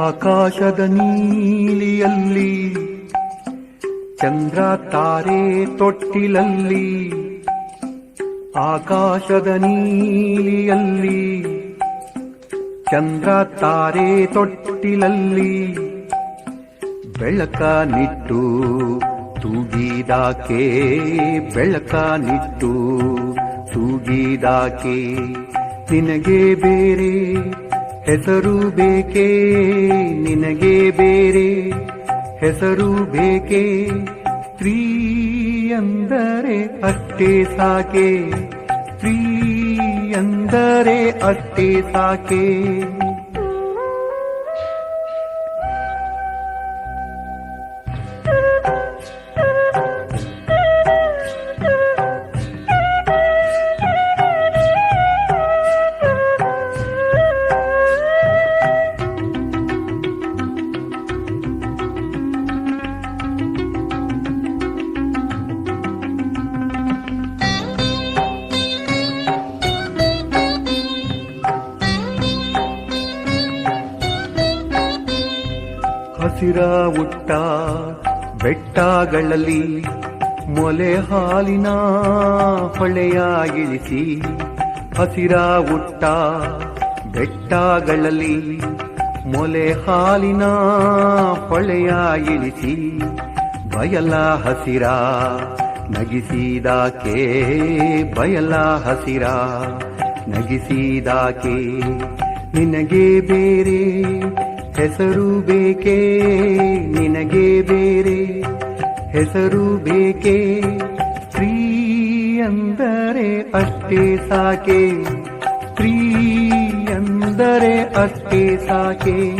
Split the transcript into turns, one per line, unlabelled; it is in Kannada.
ಆಕಾಶದ ನೀಲಿಯಲ್ಲಿ, ಚಂದ್ರ ತಾರೆ ತೊಟ್ಟಿಲಲ್ಲಿ, ಆಕಾಶದ ನೀಲಿಯಲ್ಲಿ, ಚಂದ್ರ ತಾರೆ ತೊಟ್ಟಿಲಲ್ಲಿ ಬೆಳಕ ನಿಟ್ಟು ತೂಗಿದಾಕೆ ಬೆಳಕ ನಿಟ್ಟು ತೂಗಿದಾಕೆ, ನಿನಗೆ ಬೇರೆ ಹೆಸರು ಬೇಕೇ ನಿನಗೆ ಬೇರೆ? ಹೆಸರು ಬೇಕೇ ಸ್ತ್ರೀ ಅಂದರೆ ಅಷ್ಟೇ ಸಾಕೆ? ಸ್ತ್ರೀ ಅಂದರೆ ಅಷ್ಟೇ ಸಾಕೆ? ಹಸಿರ ಉಟ್ಟ ಬೆಟ್ಟಗಳಲ್ಲಿ ಮೊಲೆ ಹಾಲಿನ ಹೊಳೆಯ ಇಳಿಸಿ ಹಸಿರ ಉಟ್ಟ ಬೆಟ್ಟಗಳಲ್ಲಿ ಮೊಲೆ ಹಾಲಿನ ಹೊಳೆಯ ಇಳಿಸಿ ಬಯಲ ಹಸಿರ ನಗಿಸಿದಾಕೆ, ಬಯಲ ಹಸಿರ ನಗಿಸಿದಾಕೆ, ನಿನಗೆ ಬೇರೆ ಹೆಸರು ಬೇಕೇ ನಿನಗೆ ಬೇರೆ. ಹೆಸರು ಬೇಕೇ ಸ್ತ್ರೀ ಅಂದರೆ ಅಷ್ಟೇ ಸಾಕೆ. ಸ್ತ್ರೀ ಅಂದರೆ ಅಷ್ಟೇ ಸಾಕೆ.